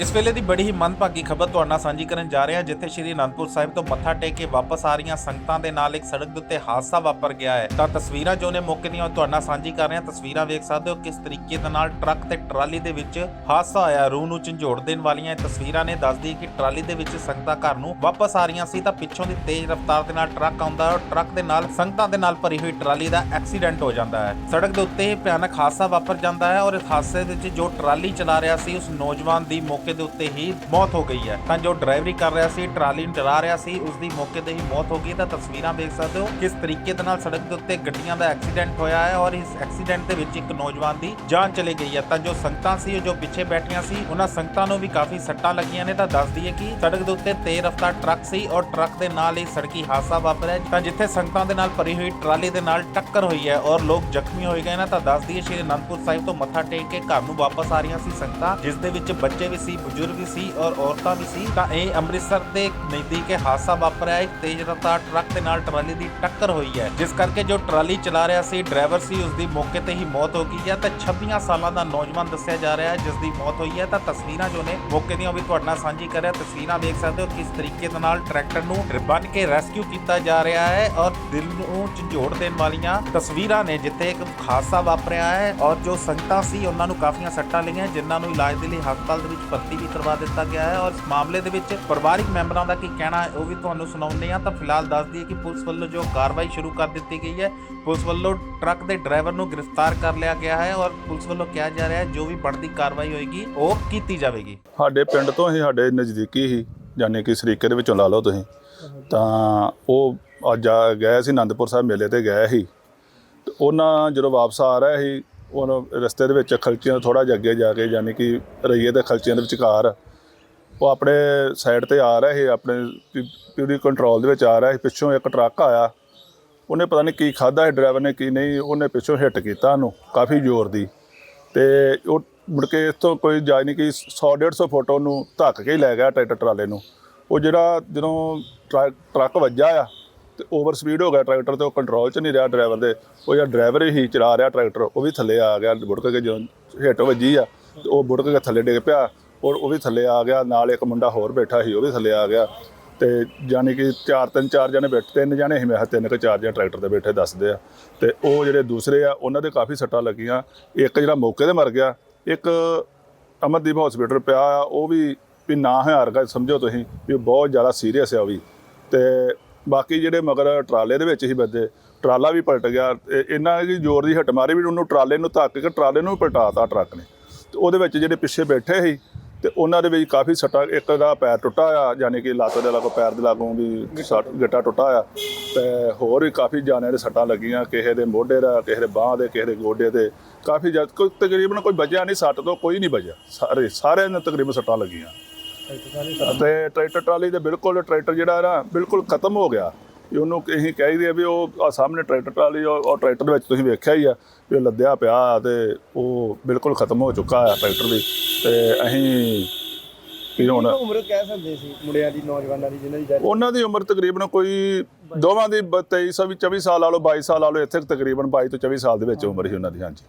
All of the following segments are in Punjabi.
ਇਸ ਵੇਲੇ ਦੀ ਬੜੀ ਹੀ ਮੰਦਭਾਗੀ ਖਬਰ ਤੁਹਾਡੇ ਨਾਲ ਸਾਂਝੀ ਕਰਨ ਜਾ ਰਹੇ ਹਾਂ ਜਿੱਥੇ ਸ਼੍ਰੀ ਅਨੰਦਪੁਰ ਸਾਹਿਬ ਤੋਂ ਮੱਥਾ ਟੇਕ ਕੇ ਵਾਪਸ ਆ ਰਹੀਆਂ ਸੰਗਤਾਂ ਦੇ ਨਾਲ ਇੱਕ ਸੜਕ ਦੇ ਉੱਤੇ ਹਾਦਸਾ ਵਾਪਰ ਗਿਆ ਹੈ। ਤਾਂ ਤਸਵੀਰਾਂ ਜੋ ਨੇ ਮੌਕੇ ਦੀਆਂ ਤੁਹਾਡੇ ਨਾਲ ਸਾਂਝੀ ਕਰ ਰਹੇ ਹਾਂ। ਤਸਵੀਰਾਂ ਵੇਖ ਸਕਦੇ ਹੋ ਕਿਸ ਤਰੀਕੇ ਦੇ ਨਾਲ ਟਰੱਕ ਤੇ ਟਰਾਲੀ ਦੇ ਵਿੱਚ ਹਾਦਸਾ ਹੋਇਆ, ਰੂਹ ਨੂੰ ਝੰਜੋੜ ਦੇਣ ਵਾਲੀਆਂ ਇਹ ਤਸਵੀਰਾਂ ਨੇ ਦੱਸਦੀ ਕਿ ਟਰਾਲੀ ਦੇ ਵਿੱਚ ਸੰਗਤਾਂ ਘਰ ਨੂੰ ਵਾਪਸ ਆ ਰਹੀਆਂ ਸੀ, ਤਾਂ ਪਿੱਛੋਂ ਦੀ ਤੇਜ਼ ਰਫ਼ਤਾਰ ਦੇ ਨਾਲ ਟਰੱਕ ਆਉਂਦਾ ਹੈ ਔਰ ਟਰੱਕ ਦੇ ਨਾਲ ਸੰਗਤਾਂ ਦੇ ਨਾਲ ਭਰੀ ਹੋਈ ਟਰਾਲੀ ਦਾ ਐਕਸੀਡੈਂਟ ਹੋ ਜਾਂਦਾ ਹੈ। ਸੜਕ ਦੇ ਉੱਤੇ ਭਿਆਨਕ ਹਾਦਸਾ ਵਾਪਰ ਜਾਂਦਾ ਹੈ ਔਰ ਇਸ ਹਾਦਸੇ ਦੇ ਵਿੱਚ ਜੋ ਟਰਾਲੀ ਚਲਾ ਰਿਹਾ ਸੀ, ਉਸ ਨੌਜਵਾਨ ਦੀ ਮੌਕੇ ਮੌਕੇ ਦੇ ਉੱਤੇ ਹੀ ਮੌਤ ਹੋ ਗਈ ਹੈ। ਤਾਂ ਜੋ ਡਰਾਈਵਰੀ ਕਰ ਰਿਹਾ ਸੀ, ਟਰਾਲੀ ਨੂੰ ਚਲਾ ਰਿਹਾ ਸੀ ਉਸ ਦੀ ਮੌਕੇ ਤੇ ਹੀ ਮੌਤ ਹੋ ਗਈ ਤਾਂ ਤਸਵੀਰਾਂ ਵੇਖ ਸਕਦੇ ਹੋ ਕਿਸ ਤਰੀਕੇ ਦੇ ਨਾਲ ਸੜਕ ਦੇ ਉੱਤੇ ਗੱਡੀਆਂ ਦਾ ਐਕਸੀਡੈਂਟ ਹੋਇਆ ਹੈ ਔਰ ਇਸ ਐਕਸੀਡੈਂਟ ਦੇ ਵਿੱਚ ਇੱਕ ਨੌਜਵਾਨ ਦੀ ਜਾਨ ਚਲੀ ਗਈ ਹੈ। ਤਾਂ ਜੋ ਸੰਗਤਾਂ ਸੀ, ਜੋ ਪਿੱਛੇ ਬੈਠੀਆਂ ਸੀ, ਉਹਨਾਂ ਸੰਗਤਾਂ ਨੂੰ ਵੀ ਕਾਫੀ ਸੱਟਾਂ ਲੱਗੀਆਂ ਨੇ। ਤਾਂ ਦੱਸ ਦਈਏ ਕਿ ਸੜਕ ਦੇ ਉੱਤੇ ਤੇਜ਼ ਰਫ਼ਤਾਰ ਟਰੱਕ ਸੀ ਔਰ ਟਰੱਕ ਦੇ ਨਾਲ ਹੀ ਸੜਕੀ ਹਾਦਸਾ ਵਾਪਰਿਆ ਤਾਂ ਜਿੱਥੇ ਸੰਗਤਾਂ ਦੇ ਨਾਲ ਭਰੀ ਹੋਈ ਟਰਾਲੀ ਦੇ ਨਾਲ ਟੱਕਰ ਹੋਈ ਹੈ ਔਰ ਲੋਕ ਜ਼ਖਮੀ ਹੋਏ ਗਏ ਨੇ, ਤਾਂ ਦੱਸ ਦਈਏ ਸ਼੍ਰੀ ਅਨੰਦਪੁਰ ਸਾਹਿਬ ਤੋਂ ਮੱਥਾ ਟੇਕ ਕੇ ਘਰ ਨੂੰ ਵਾਪਸ ਆ ਰਹੀਆਂ ਸੀ ਸੰਗਤਾਂ, ਜਿਸ ਦੇ ਵਿੱਚ ਬੱਚੇ ਵੀ ਸੀ ਬਜ਼ੁਰਗ ਸੀ ਔਰ ਔਰਤਾਂ ਵੀ ਸੀ, ਤਾਂ ਇਹ ਅੰਮ੍ਰਿਤਸਰ ਦੇ ਨਜ਼ਦੀਕ ਇਹ ਹਾਦਸਾ ਵਾਪਰਿਆ ਇੱਕ ਤੇਜ਼ ਰਫ਼ਤਾਰ ਟਰੱਕ ਦੇ ਨਾਲ ਟਰਾਲੀ ਦੀ ਟੱਕਰ ਹੋਈ ਹੈ। ਜਿਸ ਕਰਕੇ ਜੋ ਟਰਾਲੀ ਚਲਾ ਰਿਹਾ ਸੀ, ਡਰਾਈਵਰ ਸੀ ਉਸ ਦੀ ਮੌਕੇ ਤੇ ਹੀ ਮੌਤ ਹੋ ਗਈ ਹੈ ਤਾਂ 26 ਸਾਲਾਂ ਦਾ ਨੌਜਵਾਨ ਦੱਸਿਆ ਜਾ ਰਿਹਾ ਹੈ ਜਿਸ ਦੀ ਮੌਤ ਹੋਈ ਹੈ। ਤਾਂ ਤਸਵੀਰਾਂ ਜੋ ਨੇ, ਮੌਕੇ ਦੀਆਂ ਵੀ ਤੁਹਾਡੇ ਨਾਲ ਸਾਂਝੀ ਕਰ ਰਿਹਾ। ਤਸਵੀਰਾਂ ਦੇਖ ਸਕਦੇ ਹੋ ਕਿਸ ਤਰੀਕੇ ਦੇ ਨਾਲ ਟਰੈਕਟਰ ਨੂੰ ਬੰਨ ਕੇ ਰੈਸਕਿਊ ਕੀਤਾ ਜਾ ਰਿਹਾ ਹੈ ਔਰ ਦਿਲ ਨੂੰ ਝੰਜੋੜ ਦੇਣ ਵਾਲੀਆਂ ਤਸਵੀਰਾਂ ਨੇ, ਜਿੱਥੇ ਇੱਕ ਹਾਦਸਾ ਵਾਪਰਿਆ ਹੈ ਔਰ ਜੋ ਸੰਗਤਾਂ ਸੀ, ਉਹਨਾਂ ਨੂੰ ਕਾਫੀਆਂ ਸੱਟਾਂ ਲਈਆਂ ਜਿਨ੍ਹਾਂ ਨੂੰ ਇਲਾਜ ਦੇ ਲਈ ਹਸਪਤਾਲ ਦੇ ਵਿੱਚ ਭਰਤੀ ਵੀ ਕਰਵਾ ਦਿੱਤਾ ਗਿਆ ਹੈ ਔਰ ਇਸ ਮਾਮਲੇ ਦੇ ਵਿੱਚ ਪਰਿਵਾਰਿਕ ਮੈਂਬਰਾਂ ਦਾ ਕੀ ਕਹਿਣਾ ਹੈ ਉਹ ਵੀ ਤੁਹਾਨੂੰ ਸੁਣਾਉਂਦੇ ਹਾਂ। ਤਾਂ ਫਿਲਹਾਲ ਦੱਸ ਦਈਏ ਕਿ ਪੁਲਿਸ ਵੱਲੋਂ ਜੋ ਕਾਰਵਾਈ ਸ਼ੁਰੂ ਕਰ ਦਿੱਤੀ ਗਈ ਹੈ, ਪੁਲਿਸ ਵੱਲੋਂ ਟਰੱਕ ਦੇ ਡਰਾਈਵਰ ਨੂੰ ਗ੍ਰਿਫਤਾਰ ਕਰ ਲਿਆ ਗਿਆ ਹੈ ਔਰ ਪੁਲਿਸ ਵੱਲੋਂ ਕਿਹਾ ਜਾ ਰਿਹਾ ਹੈ ਜੋ ਵੀ ਬਣਦੀ ਕਾਰਵਾਈ ਹੋਏਗੀ, ਉਹ ਕੀਤੀ ਜਾਵੇਗੀ। ਸਾਡੇ ਪਿੰਡ ਤੋਂ ਹੀ, ਸਾਡੇ ਨਜ਼ਦੀਕੀ ਹੀ, ਯਾਨੀ ਕਿ ਸਰੀਕੇ ਦੇ ਵਿੱਚੋਂ ਲਾ ਲਓ ਤੁਸੀਂ। ਤਾਂ ਉਹ ਅੱਜ ਆ ਗਏ ਸੀ ਆਨੰਦਪੁਰ ਸਾਹਿਬ ਮੇਲੇ ਤੇ ਗਏ ਸੀ। ਉਹਨਾਂ ਜਦੋਂ ਵਾਪਸ ਆ ਰਹੇ ਸੀ ਉਹਨਾਂ ਰਸਤੇ ਦੇ ਵਿੱਚ ਖਲਚੀਆਂ ਥੋੜਾ ਜਿਹਾ ਅੱਗੇ ਜਾ ਕੇ ਯਾਨੀ ਕਿ ਰਈਏ ਦੇ ਖਲਚੀਆਂ ਦੇ ਵਿਚਕਾਰ, ਉਹ ਆਪਣੇ ਸਾਈਡ ਤੇ ਆ ਰਹੇ ਸੀ ਆਪਣੇ ਪਿਊਰੀ ਕੰਟਰੋਲ ਦੇ ਵਿੱਚ ਆ ਰਿਹਾ ਸੀ ਪਿੱਛੋਂ ਇੱਕ ਟਰੱਕ ਆਇਆ, ਉਹਨੇ ਪਤਾ ਨਹੀਂ ਕੀ ਖਾਦਾ ਡਰਾਈਵਰ ਨੇ ਕੀ ਨਹੀਂ, ਉਹਨੇ ਪਿੱਛੋਂ ਹਿੱਟ ਕੀਤਾ ਉਹਨੂੰ, ਕਾਫੀ ਜ਼ੋਰ ਦੀ। ਤੇ ਉਹ ਮੁੜ ਕੇ ਇੱਥੋਂ ਕੋਈ ਜਾ ਨਹੀਂ ਕਿ 100 150 ਫੁੱਟ ਉਹਨੂੰ ਧੱਕ ਕੇ ਹੀ ਲੈ ਗਿਆ ਟਰੈਕਟਰ ਟਰਾਲੇ ਨੂੰ। ਉਹ ਜਿਹੜਾ ਜਦੋਂ ਟਰੱਕ ਟਰੱਕ ਵੱਜਾ ਆ ਤੇ ਓਵਰ ਸਪੀਡ ਹੋ ਗਿਆ ਟਰੈਕਟਰ ਤੇ, ਉਹ ਕੰਟਰੋਲ 'ਚ ਨਹੀਂ ਰਿਹਾ ਡਰਾਈਵਰ ਦੇ। ਉਹ ਜਿਹੜਾ ਡਰਾਈਵਰ ਹੀ ਚਲਾ ਰਿਹਾ ਟਰੈਕਟਰ ਉਹ ਵੀ ਥੱਲੇ ਆ ਗਿਆ ਬੁੜਕ ਕੇ ਜਦੋਂ ਹਿੱਟ ਵੱਜੀ ਆ, ਤੇ ਉਹ ਬੁੜਕ ਕੇ ਥੱਲੇ ਡਿੱਗ ਪਿਆ, ਔਰ ਉਹ ਵੀ ਥੱਲੇ ਆ ਗਿਆ, ਨਾਲ ਇੱਕ ਮੁੰਡਾ ਹੋਰ ਬੈਠਾ ਸੀ, ਉਹ ਵੀ ਥੱਲੇ ਆ ਗਿਆ। ਤੇ ਯਾਨੀ ਕਿ ਚਾਰ, ਤਿੰਨ, ਚਾਰ ਜਣੇ ਬੈਠੇ, ਤਿੰਨ ਜਣੇ ਸੀ, ਮੈਂ ਕਿਹਾ ਤਿੰਨ ਕਿ, ਚਾਰ ਜਣੇ ਟਰੈਕਟਰ ਤੇ ਬੈਠੇ ਦੱਸਦੇ ਆ। ਤੇ ਉਹ ਜਿਹੜੇ ਦੂਸਰੇ ਆ, ਉਹਨਾਂ ਦੇ ਕਾਫੀ ਸੱਟਾਂ ਲੱਗੀਆਂ। ਇੱਕ ਜਿਹੜਾ ਮੌਕੇ ਤੇ ਮਰ ਗਿਆ, ਇੱਕ ਅਮਰਦੀਪ ਹਸਪੀਟਲ ਪਿਆ ਆ, ਉਹ ਵੀ ਵੀ ਨਾ ਹਾਰ ਗਿਆ ਸਮਝੋ ਤੁਸੀਂ, ਵੀ ਬਹੁਤ ਜ਼ਿਆਦਾ ਸੀਰੀਅਸ ਆ ਉਹ ਵੀ। ਤੇ ਬਾਕੀ ਜਿਹੜੇ ਮਗਰ ਟਰਾਲੇ ਦੇ ਵਿੱਚ ਹੀ ਵੱਜੇ, ਟਰਾਲਾ ਵੀ ਪਲਟ ਗਿਆ ਇਹ- ਇੰਨਾ ਕਿ ਜ਼ੋਰ ਦੀ ਹੱਟ ਮਾਰੀ ਵੀ ਉਹਨੂੰ ਟਰਾਲੇ ਨੂੰ ਧੱਕ ਕੇ ਟਰਾਲੇ ਨੂੰ ਵੀ ਪਲਟਾਤਾ ਟਰੱਕ ਨੇ। ਤੇ ਉਹਦੇ ਵਿੱਚ ਜਿਹੜੇ ਪਿੱਛੇ ਬੈਠੇ ਸੀ, ਤੇ ਉਹਨਾਂ ਦੇ ਵਿੱਚ ਕਾਫੀ ਸੱਟਾਂ, ਇੱਕ ਦਾ ਪੈਰ ਟੁੱਟਾ ਆ ਯਾਨੀ ਕਿ ਲੱਤ ਦੇ ਲਾਗੋਂ ਪੈਰ ਦੇ ਲਾਗੋਂ ਵੀ ਸੱਟ, ਗਿੱਟਾ ਟੁੱਟਾ ਆ ਤੇ ਹੋਰ ਵੀ ਕਾਫੀ ਜਾਣਿਆਂ ਦੇ ਸੱਟਾਂ ਲੱਗੀਆਂ, ਕਿਸੇ ਦੇ ਮੋਢੇ ਦਾ, ਕਿਸੇ ਦੇ ਬਾਹ ਦੇ, ਕਿਸੇ ਦੇ ਗੋਡੇ ਤੇ ਕਾਫੀ ਜਦ ਕੋਈ ਤਕਰੀਬਨ ਕੋਈ ਬਚਿਆ ਨਹੀਂ, ਸੱਟ ਤੋਂ ਕੋਈ ਨਹੀਂ ਬਚਿਆ ਸਾਰੇ, ਸਾਰਿਆਂ ਨੂੰ ਤਕਰੀਬਨ ਸੱਟਾਂ ਲੱਗੀਆਂ। ਤੇ ਟਰੈਕਟਰ ਟਰਾਲੀ ਦੇ ਬਿਲਕੁਲ ਟਰੈਕਟਰ ਜਿਹੜਾ ਨਾ ਬਿਲਕੁਲ ਖਤਮ ਹੋ ਗਿਆ। ਵੀ ਉਹਨੂੰ ਅਸੀਂ ਕਹੀਦੇ ਆ ਵੀ ਉਹ ਆਹ ਸਾਹਮਣੇ ਟਰੈਕਟਰ ਟਰਾਲੀ ਉਹ ਉਹ ਟਰੈਕਟਰ ਦੇ ਵਿੱਚ ਤੁਸੀਂ ਵੇਖਿਆ ਹੀ ਆ ਵੀ ਉਹ ਲੱਦਿਆ ਪਿਆ ਤੇ ਉਹ ਬਿਲਕੁਲ ਖਤਮ ਹੋ ਚੁੱਕਾ ਆ ਟਰੈਕਟਰ ਵੀ। ਤੇ ਅਸੀਂ ਵੀ ਹੁਣ ਉਮਰ ਕਹਿ ਸਕਦੇ ਸੀ ਮੁੰਡਿਆਂ ਦੀ ਨੌਜਵਾਨਾਂ ਦੀ ਜਿਨ੍ਹਾਂ ਦੀ ਉਹਨਾਂ ਦੀ ਉਮਰ ਤਕਰੀਬਨ ਕੋਈ ਦੋਵਾਂ ਦੀ 23 ਸੌ ਵੀ 24 ਸਾਲ ਲਾ ਲਓ 22 ਸਾਲ ਲਾ ਲਓ ਇੱਥੇ ਤਕਰੀਬਨ 22 ਤੋਂ 24 ਸਾਲ ਦੇ ਵਿੱਚ ਉਮਰ ਸੀ ਉਹਨਾਂ ਦੀ ਹਾਂਜੀ।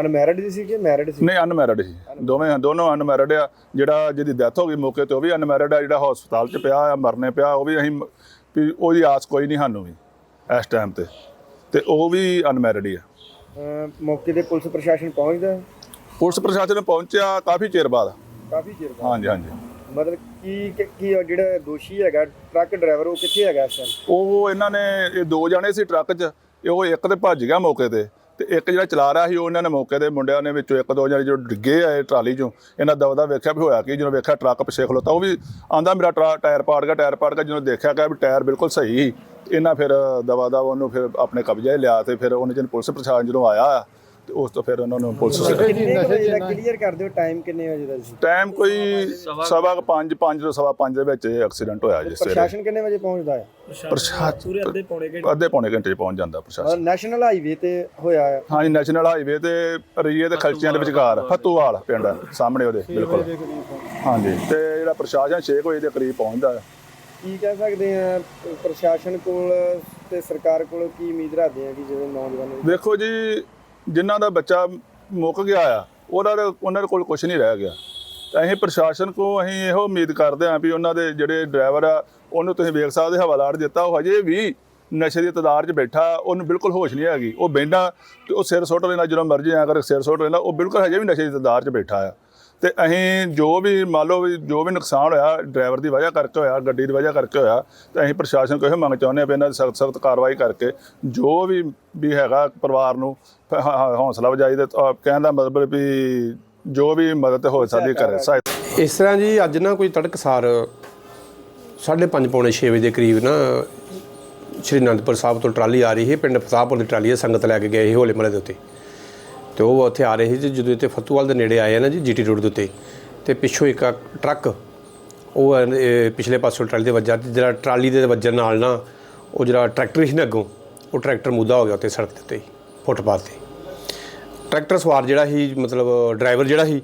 ਅਨਮੈਰਿਡ ਸੀ ਕਿ ਮੈਰਿਡ ਸੀ? ਨਹੀਂ ਅਨਮੈਰਿਡ ਸੀ। ਦੋਵੇਂ ਦੋਨੋਂ ਅਨਮੈਰਿਡ ਆ। ਜਿਹੜਾ ਜਿਹਦੀ ਡੈਥ ਹੋ ਗਈ ਮੌਕੇ ਤੇ ਉਹ ਵੀ ਅਨਮੈਰਿਡ ਆ। ਜਿਹੜਾ ਹਸਪਤਾਲ 'ਚ ਪਿਆ ਆ ਮਰਨੇ ਪਿਆ ਉਹ ਵੀ ਅਸੀਂ ਵੀ ਉਹਦੀ ਆਸ ਕੋਈ ਨਹੀਂ ਸਾਨੂੰ ਵੀ ਇਸ ਟਾਈਮ ਤੇ। ਤੇ ਉਹ ਵੀ ਅਨਮੈਰਿਡ ਹੀ ਆ। ਅਹ ਮੌਕੇ ਤੇ ਪੁਲਿਸ ਪ੍ਰਸ਼ਾਸਨ ਪਹੁੰਚਦਾ? ਹੈ? ਪੁਲਿਸ ਪ੍ਰਸ਼ਾਸਨ ਪਹੁੰਚਿਆ ਕਾਫੀ ਚਿਰ ਬਾਅਦ। ਕਾਫੀ ਚਿਰ ਬਾਅਦ? ਹਾਂਜੀ ਹਾਂਜੀ। ਮਤਲਬ ਕੀ ਕੀ- ਕੀ ਉਹ ਜਿਹੜਾ ਦੋਸ਼ੀ ਹੈਗਾ ਟਰੱਕ ਡਰਾਈਵਰ ਉਹ ਕਿੱਥੇ ਹੈਗਾ ਇਸ ਟਾਈਮ ਉਹ ਇਹਨਾਂ ਨੇ ਇਹ ਦੋ ਜਣੇ ਸੀ ਟਰੱਕ 'ਚ ਇਹ ਉਹ ਇੱਕ ਤੇ ਭੱਜ ਗਿਆ ਮੌਕੇ ਤੇ। ਤੇ ਇੱਕ ਜਿਹੜਾ ਚਲਾ ਰਿਹਾ ਸੀ ਉਹਨਾਂ ਨੇ ਮੌਕੇ ਤੇ ਮੁੰਡਿਆਂ ਨੇ ਵਿੱਚੋਂ ਇੱਕ ਦੋ ਜਣੇ ਜੋ ਡਿੱਗੇ ਆਏ ਟਰਾਲੀ 'ਚੋਂ, ਇਹਨਾਂ ਦਵਦਾ ਵੇਖਿਆ ਵੀ ਹੋਇਆ ਕਿ ਜਦੋਂ ਵੇਖਿਆ ਟਰੱਕ ਪਿੱਛੇ ਖਲੋਤਾ, ਉਹ ਵੀ ਆਂਦਾ ਮੇਰਾ ਟਰਾ- ਟਾਇਰ ਪਾੜ ਗਿਆ, ਟਾਇਰ ਪਾੜ ਗਿਆ ਜਦੋਂ ਦੇਖਿਆ ਕਿ ਵੀ ਟਾਇਰ ਬਿਲਕੁਲ ਸਹੀ ਸੀ। ਇਹਨਾਂ ਫਿਰ ਦਵਾ ਦਾ ਉਹਨੂੰ ਫਿਰ ਆਪਣੇ ਕਬਜ਼ੇ ਲਿਆ ਤੇ ਫਿਰ ਉਹਨੇ ਜਨ ਪੁਲਿਸ ਪ੍ਰਸ਼ਾਸਨ ਜਦੋਂ ਆਇਆ ਤੇ ਉਸ ਤੋਂ ਫਿਰ ਉਹਨਾਂ ਨੂੰ ਪੁਲਿਸ ਵਜੇ ਦਾ ਕਲੀਅਰ ਕਰ ਦਿਓ ਟਾਈਮ ਕਿੰਨੇ ਵਜੇ ਦਾ ਸੀ? ਟਾਈਮ ਕੋਈ ਸਵਾ 5 5 ਤੋਂ ਸਵਾ 5 ਦੇ ਵਿੱਚ ਐਕਸੀਡੈਂਟ ਹੋਇਆ ਜਿਸ ਸਵੇਰੇ। ਪ੍ਰਸ਼ਾਸਨ ਕਿੰਨੇ ਵਜੇ ਪਹੁੰਚਦਾ ਹੈ? ਪ੍ਰਸ਼ਾਸਨ ਪੂਰੇ ਅੱਧੇ ਪੌਣੇ ਘੰਟੇ। ਅੱਧੇ ਪੌਣੇ ਘੰਟੇ 'ਚ ਪਹੁੰਚ ਜਾਂਦਾ ਪ੍ਰਸ਼ਾਸਨ। ਨੈਸ਼ਨਲ ਹਾਈਵੇ ਤੇ ਹੋਇਆ ਹੈ? ਹਾਂਜੀ ਨੈਸ਼ਨਲ ਹਾਈਵੇ ਤੇ ਰਈਏ ਤੇ ਖਲਚੀਆਂ ਦੇ ਵਿਚਕਾਰ ਫਤੂਵਾਲ ਪਿੰਡ ਸਾਹਮਣੇ ਉਹਦੇ ਬਿਲਕੁਲ। ਹਾਂਜੀ ਤੇ ਜਿਹੜਾ ਪ੍ਰਸ਼ਾਸਨ 6 ਵਜੇ ਦੇ ਕਰੀਬ ਪਹੁੰਚਦਾ ਹੈ। ਕੀ ਕਹਿ ਸਕਦੇ ਆ ਪ੍ਰਸ਼ਾਸਨ ਕੋਲ ਤੇ ਸਰਕਾਰ ਕੋਲ ਕੀ ਉਮੀਦ ਰੱਖਦੇ ਆ ਕਿ ਜਿਹੜੇ ਨੌਜਵਾਨ ਵੇਖੋ ਜੀ ਜਿਨ੍ਹਾਂ ਦਾ ਬੱਚਾ ਮੁੱਕ ਗਿਆ ਆ ਉਹਨਾਂ ਦੇ ਉਹਨਾਂ ਦੇ ਕੋਲ ਕੁਝ ਨਹੀਂ ਰਹਿ ਗਿਆ। ਤਾਂ ਅਸੀਂ ਪ੍ਰਸ਼ਾਸਨ ਕੋ ਅਸੀਂ ਇਹੋ ਉਮੀਦ ਕਰਦੇ ਹਾਂ ਵੀ ਉਹਨਾਂ ਦੇ ਜਿਹੜੇ ਡਰਾਈਵਰ ਆ, ਉਹਨੂੰ ਤੁਸੀਂ ਵੇਖ ਸਕਦੇ ਹਵਾਲਾਟ ਦਿੱਤਾ। ਉਹ ਹਜੇ ਵੀ ਨਸ਼ੇ ਦੀ ਤਦਾਰ 'ਚ ਬੈਠਾ, ਉਹਨੂੰ ਬਿਲਕੁਲ ਹੋਸ਼ ਨਹੀਂ ਹੈਗੀ। ਉਹ ਬਹਿੰਦਾ ਤੇ ਉਹ ਸਿਰ ਸੁੱਟ ਲੈਂਦਾ, ਜਦੋਂ ਮਰਜ਼ੀ ਆ ਕਰ ਸਿਰ ਸੁੱਟ ਲੈਂਦਾ, ਉਹ ਬਿਲਕੁਲ ਹਜੇ ਵੀ ਨਸ਼ੇ ਦੀ ਤਦਾਰ 'ਚ ਬੈਠਾ ਆ। ਤੇ ਅਸੀਂ ਜੋ ਵੀ ਮੰਨ ਲਓ ਵੀ ਜੋ ਵੀ ਨੁਕਸਾਨ ਹੋਇਆ, ਡਰਾਈਵਰ ਦੀ ਵਜ੍ਹਾ ਕਰਕੇ ਹੋਇਆ, ਗੱਡੀ ਦੀ ਵਜ੍ਹਾ ਕਰਕੇ ਹੋਇਆ, ਤੇ ਅਸੀਂ ਪ੍ਰਸ਼ਾਸਨ ਕੋਲ ਇਹ ਮੰਗ ਚਾਹੁੰਦੇ ਹਾਂ ਵੀ ਇਹਨਾਂ ਦੀ ਸਖਤ ਸਖਤ ਕਾਰਵਾਈ ਕਰਕੇ ਜੋ ਵੀ ਵੀ ਹੈਗਾ ਪਰਿਵਾਰ ਨੂੰ ਹ- ਹ- ਹੌਸਲਾ ਵਜਾਈ ਦੇ ਕਹਿਣ ਦਾ ਮਤਲਬ ਵੀ ਜੋ ਵੀ ਮਦਦ ਹੋ ਸਕਦੀ ਕਰੇ। ਸਹਾਇਤਾ ਇਸ ਤਰ੍ਹਾਂ ਜੀ, ਅੱਜ ਨਾ ਕੋਈ ਤੜਕਸਾਰ 5:30 ਪੌਣੇ 6 ਵਜੇ ਦੇ ਕਰੀਬ ਨਾ ਸ਼੍ਰੀ ਅਨੰਦਪੁਰ ਸਾਹਿਬ ਤੋਂ ਟਰਾਲੀ ਆ ਰਹੀ ਹੈ ਪਿੰਡ ਫਸਾਪੁਰ ਦੀ ਟਰਾਲੀ ਹੈ ਸੰਗਤ ਲੈ ਕੇ ਗਏ ਸੀ ਹੋਲੇ ਮਹੱਲੇ ਦੇ ਉੱਤੇ। ਤੇ ਉਹ ਉੱਥੇ ਆ ਰਹੇ ਸੀ ਤੇ ਜਦੋਂ ਇੱਥੇ ਫਤੂਵਾਲ ਦੇ ਨੇੜੇ ਆਏ ਆ ਨਾ ਜੀ ਜੀਟੀ ਰੋਡ ਦੇ ਉੱਤੇ। ਤੇ ਪਿੱਛੋਂ ਇੱਕ ਟਰੱਕ ਉਹ ਇਹ ਪਿਛਲੇ ਪਾਸੋਂ ਟਰਾਲੀ ਦੇ ਵੱਜਾ ਜਿਹੜਾ ਟਰਾਲੀ ਦੇ ਵੱਜਣ ਨਾਲ ਨਾ ਉਹ ਜਿਹੜਾ ਟਰੈਕਟਰ ਸੀ ਨਾ ਅੱਗੋਂ ਉਹ ਟਰੈਕਟਰ ਮੁੱਦਾ ਹੋ ਗਿਆ ਉੱਤੇ ਸੜਕ ਦੇ ਉੱਤੇ ਹੀ, ਫੁੱਟਪਾਥ ਤੇ। ਟਰੈਕਟਰ ਸਵਾਰ ਜਿਹੜਾ ਸੀ ਮਤਲਬ ਡਰਾਈਵਰ ਜਿਹੜਾ ਸੀ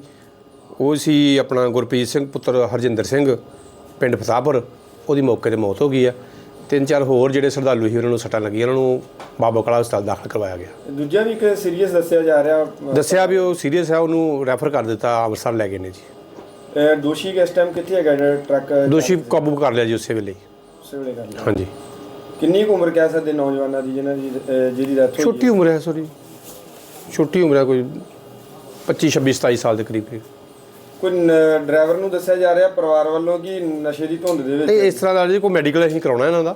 ਉਹ ਸੀ ਆਪਣਾ ਗੁਰਪ੍ਰੀਤ ਸਿੰਘ ਪੁੱਤਰ ਹਰਜਿੰਦਰ ਸਿੰਘ ਪਿੰਡ ਫਸਾਪੁਰ ਉਹਦੀ ਮੌਕੇ ਤੇ ਮੌਤ ਹੋ ਗਈ ਆ। ਤਿੰਨ ਚਾਰ ਹੋਰ ਜਿਹੜੇ ਸ਼ਰਧਾਲੂ ਸੀ ਉਹਨਾਂ ਨੂੰ ਸੱਟਾਂ ਲੱਗੀਆਂ ਉਹਨਾਂ ਨੂੰ ਬਾਬਾ ਕਲਾ ਹਸਪਤਾਲ ਦਾਖਲ ਕਰਵਾਇਆ ਗਿਆ। ਦੂਜਾ ਵੀ ਇੱਕ ਸੀਰੀਅਸ ਦੱਸਿਆ ਜਾ ਰਿਹਾ ਦੱਸਿਆ ਵੀ ਉਹ ਸੀਰੀਅਸ ਹੈ ਉਹਨੂੰ ਰੈਫਰ ਕਰ ਦਿੱਤਾ ਅੰਮ੍ਰਿਤਸਰ ਲੈ ਗਏ ਨੇ ਜੀ। ਦੋਸ਼ੀ ਕਿਸ ਟਾਈਮ ਕਿੱਥੇ ਹੈਗਾ ਜਿਹੜਾ ਟਰੱਕ ਦੋਸ਼ੀ ਕਾਬੂ ਕਰ ਲਿਆ ਜੀ ਉਸੇ ਵੇਲੇ। ਹੀ। ਸਿਵਲੇ ਕਰ ਲਿਆ। ਹਾਂਜੀ। ਕਿੰਨੀ ਕੁ ਉਮਰ ਕਹਿ ਸਕਦੇ ਨੌਜਵਾਨਾਂ ਦੀ ਜਿਹਨਾਂ ਦੀ ਜਿਹਦੀ ਡੈਥ ਹੋਈ ਛੋਟੀ ਉਮਰ ਹੈ ਸੋਰੀ ਛੋਟੀ ਉਮਰ ਹੈ ਕੋਈ 25 26 27 ਸਾਲ ਦੇ ਕਰੀਬ ਹੈ। ਕੋਈ ਡਰਾਈਵਰ ਨੂੰ ਦੱਸਿਆ ਜਾ ਰਿਹਾ ਪਰਿਵਾਰ ਵੱਲੋਂ ਕਿ ਨਸ਼ੇ ਦੀ ਧੁੰਦ ਦੇ ਵਿੱਚ ਇਸ ਤਰ੍ਹਾਂ ਦਾ ਜੀ ਕੋਈ ਮੈਡੀਕਲ ਅਸੀਂ ਕਰਾਉਣਾ ਇਹਨਾਂ ਦਾ।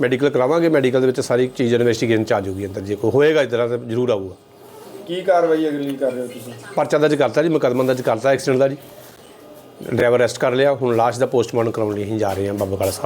ਮੈਡੀਕਲ ਕਰਾਵਾਂਗੇ ਮੈਡੀਕਲ ਦੇ ਵਿੱਚ ਸਾਰੀ ਚੀਜ਼ ਇਨਵੈਸਟੀਗੇਸ਼ਨ ਚ ਆ ਜਾਊਗੀ ਅੰਦਰ ਜੇ ਕੋਈ ਹੋਏਗਾ ਇਸ ਤਰ੍ਹਾਂ ਤਾਂ ਜ਼ਰੂਰ ਆਊਗਾ। ਕੀ ਕਾਰਵਾਈ ਅਗਲੀ ਕਰ ਰਹੇ ਹੋ ਤੁਸੀਂ? ਪਰਚਾ ਦਰਜ ਕਰਤਾ ਜੀ ਮੁਕੱਦਮਾ ਦਰਜ ਕਰਤਾ ਐਕਸੀਡੈਂਟ ਦਾ ਜੀ। ਡਰਾਈਵਰ ਅਰੈਸਟ ਕਰ ਲਿਆ ਹੁਣ ਲਾਸ਼ ਦਾ ਪੋਸਟਮਾਰਟਮ ਕਰਾਉਣ ਲਈ ਅਸੀਂ ਜਾ ਰਹੇ ਹਾਂ ਬਾਬਾ ਕਾਲਾ ਸਾਹਿਬ।